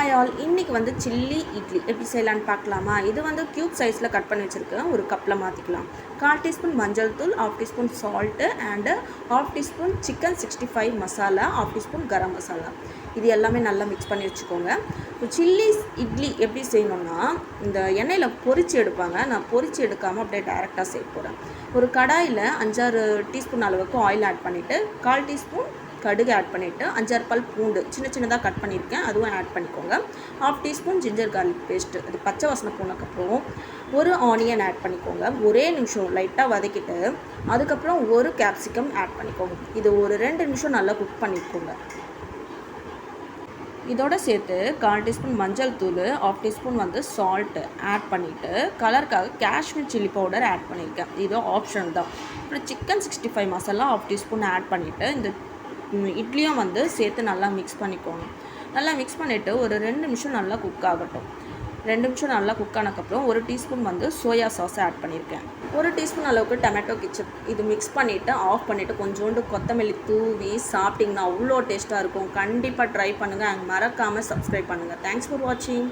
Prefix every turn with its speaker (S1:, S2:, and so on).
S1: Hi all இன்றைக்கி வந்து chilli idli. எப்படி செய்யலான்னு பார்க்கலாமா? இது வந்து க்யூப் சைஸில் கட் பண்ணி வச்சுருக்கேன். ஒரு கப்பில் மாற்றிக்கலாம் கால் டீஸ்பூன் மஞ்சள் தூள் half teaspoon salt and half teaspoon chicken sixty five masala half teaspoon garam masala இது எல்லாமே நல்லா மிக்ஸ் பண்ணி வச்சுக்கோங்க. சில்லி இட்லி எப்படி செய்யணும்னா இந்த எண்ணெயில் பொறிச்சு எடுப்பாங்க. நான் பொறிச்சு எடுக்காமல் அப்படியே டேரெக்டாக செய்ய போகிறேன் ஒரு கடாயில் அஞ்சாறு டீஸ்பூன் அளவுக்கு ஆயில் ஆட் பண்ணிவிட்டு கால் டீஸ்பூன் கடுகு ஆட் பண்ணிவிட்டு அஞ்சாறு பல் பூண்டு சின்ன சின்னதாக கட் பண்ணியிருக்கேன். அதுவும் ஆட் பண்ணிக்கோங்க. Half teaspoon ginger garlic paste அது பச்சை வாசனை போனதுக்கப்புறம் ஒரு ஆனியன் ஆட் பண்ணிக்கோங்க. ஒரே நிமிஷம் லைட்டாக வதக்கிட்டு அதுக்கப்புறம் ஒரு கேப்சிகம் ஆட் பண்ணிக்கோங்க. இது ஒரு ரெண்டு நிமிஷம் நல்லா குக் பண்ணிக்கோங்க. இதோட சேர்த்து கால் டீஸ்பூன் மஞ்சள் தூள் ஆஃப் டீஸ்பூன் வந்து சால்ட்டு ஆட் பண்ணிவிட்டு கலருக்காக காஷ்மீர் சில்லி பவுடர் ஆட் பண்ணியிருக்கேன். இது ஆப்ஷன் தான். அப்புறம் chicken sixty five masala half teaspoon add பண்ணிவிட்டு இந்த இட்லியும் வந்து சேர்த்து நல்லா மிக்ஸ் பண்ணிக்கோங்க நல்லா மிக்ஸ் பண்ணிவிட்டு ஒரு ரெண்டு நிமிஷம் நல்லா குக் ஆகட்டும். ரெண்டு நிமிஷம் நல்லா குக் ஆனதுக்கப்புறம் ஒரு டீஸ்பூன் வந்து சோயா சாஸ் ஆட் பண்ணியிருக்கேன் ஒரு டீஸ்பூன் அளவுக்கு டொமேட்டோ கிச்சப் இது மிக்ஸ் பண்ணிவிட்டு ஆஃப் பண்ணிவிட்டு கொஞ்சோண்டு கொத்தமல்லி தூவி சாப்பிட்டிங்கன்னா அவ்வளோ டேஸ்ட்டாக இருக்கும். கண்டிப்பாக ட்ரை பண்ணுங்கள் அங்கே மறக்காமல் சப்ஸ்கிரைப் பண்ணுங்கள் தேங்க்ஸ் ஃபார் வாட்சிங்